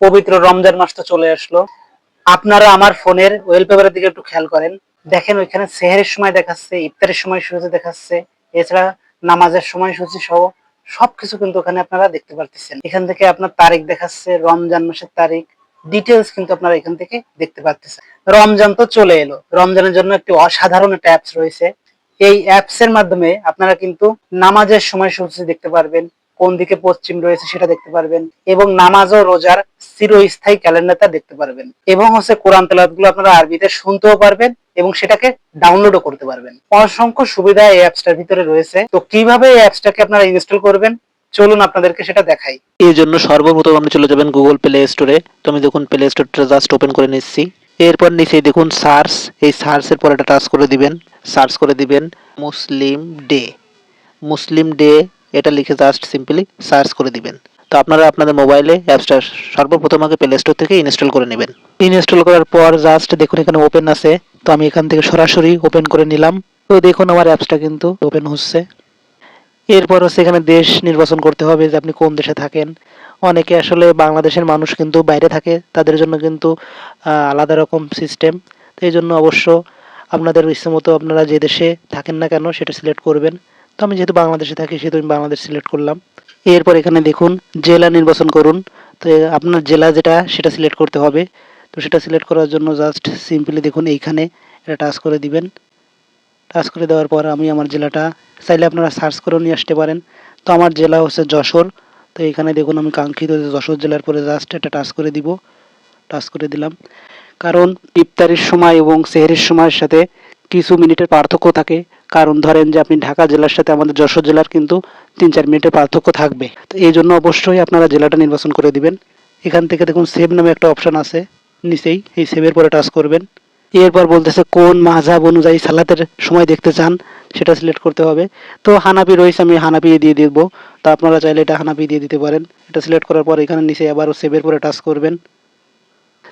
পবিত্র রমজান মাস তো চলে আসলো। আপনারা আমার ফোনের ওয়েলপেপারের দিকে একটু খেয়াল করেন। দেখেন ওইখানে সেহেরের সময় দেখাচ্ছে, ইফতারের সময় সূচি দেখাচ্ছে, এছাড়া নামাজের সময় সূচি সহ সবকিছু কিন্তু ওখানে আপনারা দেখতে পারতেছেন। এখান থেকে আপনার তারিখ দেখাচ্ছে, রমজান মাসের তারিখ ডিটেলস কিন্তু আপনারা এখান থেকে দেখতে পারতেছেন। রমজান তো চলে এলো। রমজানের জন্য একটি অসাধারণ একটা অ্যাপস রয়েছে। এই অ্যাপস এর মাধ্যমে আপনারা কিন্তু নামাজের সময় সূচি দেখতে পারবেন কোন দিকে পশ্চিম রয়েছে সেটা দেখতে পারবেন, এবং নামাজ ও রোজার চিরস্থায়ী ক্যালেন্ডারটা দেখতে পারবেন, এবং হচ্ছে কোরআন তেলাওয়াতগুলো আপনারা আরবিতে শুনতেও পারবেন এবং সেটাকে ডাউনলোডও করতে পারবেন। অসংখ্য সুবিধা এই অ্যাপসটার ভিতরে রয়েছে। তো কীভাবে এই অ্যাপসটাকে আপনারা ইনস্টল করবেন? চলুন আপনাদেরকে সেটা দেখাই। এই জন্য সর্বপ্রথম আপনি চলে যাবেন গুগল প্লে স্টোরে তো আমি দেখুন প্লে স্টোরটা জাস্ট ওপেন করে নিচ্ছি। এরপর নিচে দেখুন সার্চ এই সার্চের পর এটা টাচ করে দিবেন। সার্চ করে দিবেন মুসলিম ডে মুসলিম ডে এটা লিখে জাস্ট সিম্পলি সার্চ করে দিবেন। তো আপনারা আপনাদের মোবাইলে অ্যাপসটা সর্বপ্রথম আগে প্লে স্টোর থেকে ইনস্টল করে নেবেন। ইনস্টল করার পর জাস্ট দেখুন এখানে ওপেন আছে। তো আমি এখান থেকে সরাসরি ওপেন করে নিলাম। তো দেখুন আমার অ্যাপসটা কিন্তু ওপেন হচ্ছে। এরপর হচ্ছে এখানে দেশ নির্বাচন করতে হবে যে আপনি কোন দেশে থাকেন। অনেকে আসলে বাংলাদেশের মানুষ কিন্তু বাইরে থাকে। তাদের জন্য কিন্তু আলাদা রকম সিস্টেম তো এই জন্য অবশ্য আপনাদের ইচ্ছে মতো আপনারা যে দেশে থাকেন না কেন সেটা সিলেক্ট করবেন। তো আমি যেহেতু বাংলাদেশে থাকি, সেহেতু আমি বাংলাদেশ সিলেক্ট করলাম। এরপর এখানে দেখুন, জেলা নির্বাচন করুন। তো আপনার জেলা যেটা, সেটা সিলেক্ট করতে হবে। তো সেটা সিলেক্ট করার জন্য জাস্ট সিম্পলি দেখুন, এইখানে এটা টাচ করে দিবেন। টাচ করে দেওয়ার পর আমি আমার জেলাটা, চাইলে আপনারা সার্চ করেও নিয়ে আসতে পারেন। তো আমার জেলা হচ্ছে যশোর। তো এখানে দেখুন, আমি কাঙ্ক্ষিত যশোর জেলার পরে জাস্ট এটা টাচ করে দিব। টাচ করে দিলাম। কারণ ইফতারির সময় এবং সেহেরির সময়ের সাথে কিছু মিনিটের পার্থক্য থাকে। কারণ ধরেন যে আপনি ঢাকা জেলার সাথে আমাদের যশোর জেলার কিন্তু তিন চার মিনিটের পার্থক্য থাকবে। তো এই জন্য অবশ্যই আপনারা জেলাটা নির্বাচন করে দিবেন। এখান থেকে দেখুন সেভ নামে একটা অপশন আছে নিচেই। এই সেভের পরে টাচ করবেন। এরপর বলতেছে কোন মাঝাব অনুযায়ী সালাতের সময় দেখতে চান, সেটা সিলেক্ট করতে হবে। তো হানাপি রয়েছে, আমি হানাপি দিয়ে দিব। তো আপনারা চাইলে এটা হানাপি দিয়ে দিতে পারেন। এটা সিলেক্ট করার পর এখানে নিচে আবারও সেভের পরে টাচ করবেন।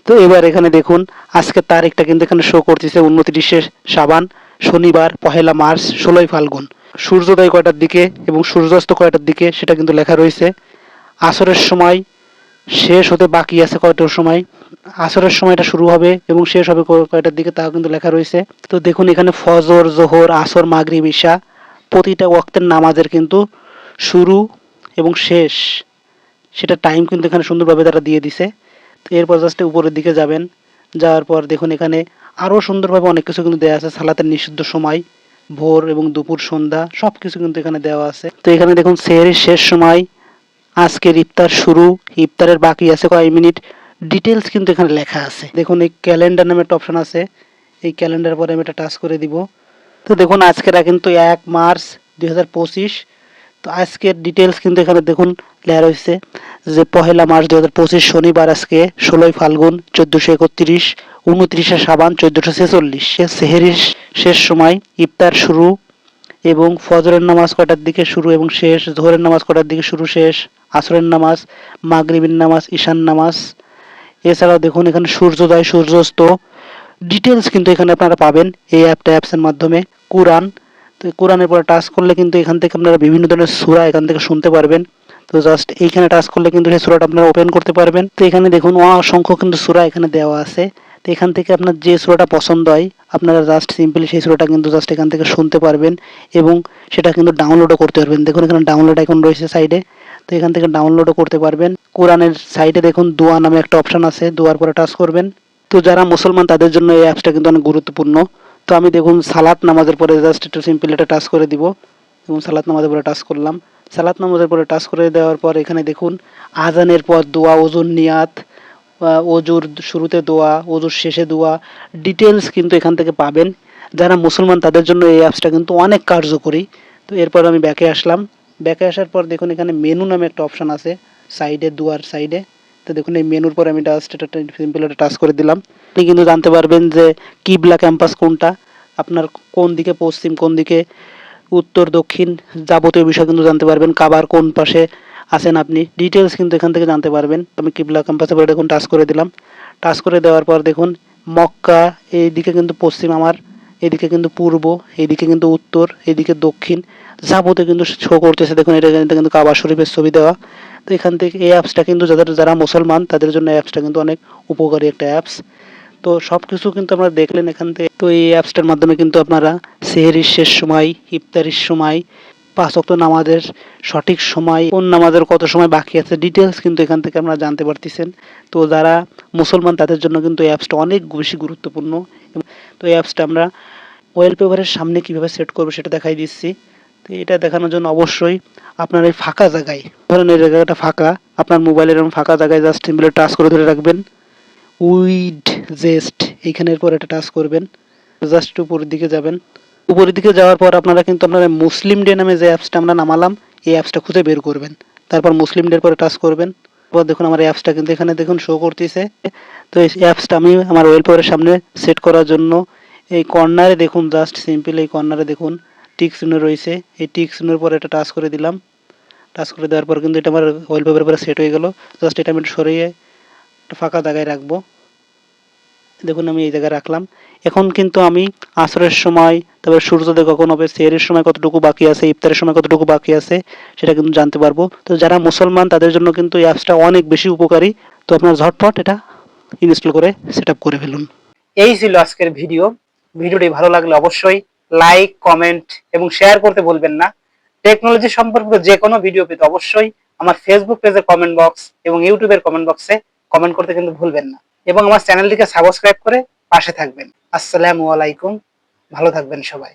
তো এবার এখানে দেখুন, আজকের তারিখটা কিন্তু এখানে শো করতেছে উনত্রিশে সাবান শনিবার, পহেলা মার্চ, ষোলোই ফাল্গুন। সূর্যোদয় কয়টার দিকে এবং সূর্যাস্ত কয়টার দিকে সেটা কিন্তু লেখা রয়েছে। আসরের সময় শেষ হতে বাকি আছে কয়টার সময়? আসরের সময়টা শুরু হবে এবং শেষ হবে কয়টার দিকে তাও কিন্তু লেখা রয়েছে। তো দেখুন এখানে ফজর, জোহর, আসর, মাগরিব, ঈশা প্রতিটা ওয়াক্তের নামাজের কিন্তু শুরু এবং শেষ। সেটা টাইম কিন্তু এখানে সুন্দরভাবে তারা দিয়ে দিছে। তো এরপর জাস্ট উপরের দিকে যাবেন। যাওয়ার পর দেখুন এখানে আরও সুন্দরভাবে অনেক কিছু কিন্তু দেওয়া আছে। সালাতের নিষিদ্ধ সময়, ভোর এবং দুপুর সন্ধ্যা সব কিছু কিন্তু এখানে দেওয়া আছে। তো এখানে দেখুন, সেহেরির শেষ সময়, আজকের ইফতার শুরু, ইফতারের বাকি আছে কয় মিনিট। ডিটেলস কিন্তু এখানে লেখা আছে। দেখুন, এই ক্যালেন্ডার নামে একটা অপশন আছে। এই ক্যালেন্ডার পরে আমি এটা টাচ করে দিব। তো দেখুন, আজকেরা কিন্তু এক মার্চ দুই হাজার পঁচিশ তো আজকের ডিটেলস কিন্তু এখানে দেখুন লেখা রয়েছে যে পহেলা মার্চ দু হাজার পঁচিশ শনিবার আজকে ষোলোই ফাল্গুন চোদ্দোশো একত্রিশ, উনত্রিশে সাবান চোদ্দোশো ছেচল্লিশ। সেহেরির শেষ সময় ইফতার শুরু এবং ফজরের নামাজ কটার দিকে শুরু এবং শেষ, জোহরের নামাজ কটার দিকে শুরু, শেষ, আসরের নামাজ, মাগরিবের নামাজ ঈশান নামাজ। এছাড়াও দেখুন এখানে সূর্যোদয় সূর্যাস্ত। ডিটেলস কিন্তু এখানে আপনারা পাবেন এই অ্যাপটা অ্যাপসের মাধ্যমে। কোরআন তো কোরআনের পরে টাচ করলে কিন্তু এখান থেকে আপনারা বিভিন্ন ধরনের সুরা এখান থেকে শুনতে পারবেন। তো জাস্ট এইখানে টাচ করলে কিন্তু সেই সূরাটা আপনারা ওপেন করতে পারবেন। তো এখানে দেখুন অসংখ্য কিন্তু সুরা এখানে দেওয়া আছে। তো এখান থেকে আপনার যে সূরাটা পছন্দ হয়, আপনারা জাস্ট সিম্পলি সেই সূরাটা কিন্তু জাস্ট এখান থেকে শুনতে পারবেন এবং সেটা কিন্তু ডাউনলোডও করতে পারবেন। দেখুন এখানে ডাউনলোড এখন রয়েছে সাইডে তো এখান থেকে ডাউনলোডও করতে পারবেন। কোরআনের সাইডে দেখুন দোয়া নামে একটা অপশন আছে, দোয়ার পরে টাচ করবেন। তো যারা মুসলমান তাদের জন্য এই অ্যাপসটা কিন্তু অনেক গুরুত্বপূর্ণ। তো আমি দেখুন সালাত নামাজের পরে জাস্ট একটু সিম্পল এটা টাচ করে দিব। এবং সালাত নামাজের পরে টাচ করলাম। সালাত নামাজের পরে টাচ করে দেওয়ার পর এখানে দেখুন আজানের পর দোয়া ওজুর নিয়াত অজুর শুরুতে দোয়া অজুর শেষে দোয়া ডিটেলস কিন্তু এখান থেকে পাবেন। যারা মুসলমান তাদের জন্য এই অ্যাপসটা কিন্তু অনেক কার্যকরী। তো এরপর আমি ব্যাকে আসলাম। ব্যাকে আসার পর দেখুন এখানে মেনু নামে একটা অপশন আছে। সাইডে দুয়ার সাইডে তো দেখুন, এই মেনুর পর আমি জাস্ট এটা সিম্পল এটা টাচ করে দিলাম। আপনি কিন্তু জানতে পারবেন যে কিবলা ক্যাম্পাস কোনটা, আপনার কোন দিকে পশ্চিম, কোন দিকে উত্তর, দক্ষিণ যাবতীয় বিষয় কিন্তু জানতে পারবেন, কাবার কোন পাশে আছেন আপনি। ডিটেলস কিন্তু এখান থেকে জানতে পারবেন। আমি কিবলা ক্যাম্পাসে পরে দেখুন টাচ করে দিলাম। টাচ করে দেওয়ার পর দেখুন, মক্কা এই দিকে কিন্তু পশ্চিম আমার এদিকে কিন্তু পূর্ব, এদিকে কিন্তু উত্তর, এদিকে দক্ষিণ। যাবতে কিন্তু শো করতেছে। দেখুন, এটা কিন্তু কাবা শরীফের ছবি দেওয়া। তো এখান থেকে এই অ্যাপসটা কিন্তু যাদের, যারা মুসলমান, তাদের জন্য অ্যাপসটা কিন্তু অনেক উপকারী একটা অ্যাপস তো সব কিছু কিন্তু আমরা দেখলেন এখান থেকে। তো এই অ্যাপসটার মাধ্যমে কিন্তু আপনারা সেহেরির শেষ সময়, ইফতারির সময় পাঁচ ওয়াক্ত নামাজের সঠিক সময়, কোন নামাজের কত সময় বাকি আছে ডিটেলস কিন্তু এখান থেকে আপনারা জানতে পারতেছেন। তো যারা মুসলমান, তাদের জন্য কিন্তু এই অ্যাপসটা অনেক বেশি গুরুত্বপূর্ণ। তো এই অ্যাপসটা আমরা ওয়েল পেপারের সামনে কীভাবে সেট করব সেটা দেখাই দিচ্ছি। তো এটা দেখানোর জন্য অবশ্যই আপনার এই ফাঁকা জায়গায়, ধরেন এই জায়গাটা ফাঁকা, আপনার মোবাইলের ফাঁকা জায়গায় জাস্ট সিম্পলি টাচ করে ধরে রাখবেন। উইড জেস্ট, এইখানের পর এটা টাচ করবেন। জাস্ট উপরের দিকে যাবেন। উপরের দিকে যাওয়ার পর আপনারা কিন্তু আপনারা মুসলিম ডে নামে যে অ্যাপসটা আমরা নামালাম, এই অ্যাপসটা খুঁজে বের করবেন। তারপর মুসলিম ডের পরে টাচ করবেন। এবার দেখুন আমার অ্যাপসটা কিন্তু এখানে দেখুন শো করতেছে। তো এই অ্যাপসটা আমি আমার ওয়েল পেপারের সামনে সেট করার জন্য এই কর্নারে দেখুন জাস্ট সিম্পল এই কর্নারে দেখুন টিক চিহ্ন রয়েছে। এই টিক চিহ্নের পরে এটা টাচ করে দিলাম। টাচ করে দেওয়ার পর কিন্তু এটা আমার ওয়েল পেপারের পরে সেট হয়ে গেল। জাস্ট এটা আমি সরিয়ে একটা ফাঁকা জায়গায় রাখব। দেখুন, আমি এই জায়গায় রাখলাম। এখন কিন্তু আমি আসরের সময়, তারপরে সূর্যোদয় কখন হবে, সেহরের সময় কতটুকু বাকি আছে, ইফতারের সময় কতটুকু বাকি আছে, সেটা কিন্তু জানতে পারব। তো যারা মুসলমান, তাদের জন্য কিন্তু এই অ্যাপসটা অনেক বেশি উপকারী। তো আপনার ঝটপট এটা ইনস্টল করে সেট করে ফেলুন। এই ছিল আজকের ভিডিও। ভিডিওটি ভালো লাগলে অবশ্যই লাইক, কমেন্ট এবং শেয়ার করতে বলবেন না। টেকনোলজি সম্পর্কিত যে কোনো ভিডিও পেতে অবশ্যই আমার ফেসবুক পেজের কমেন্ট বক্স এবং ইউটিউবের কমেন্ট বক্সে কমেন্ট করতে কিন্তু ভুলবেন না। এবং আমার চ্যানেলটিকে সাবস্ক্রাইব করে পাশে থাকবেন। আসসালামু আলাইকুম। ভালো থাকবেন সবাই।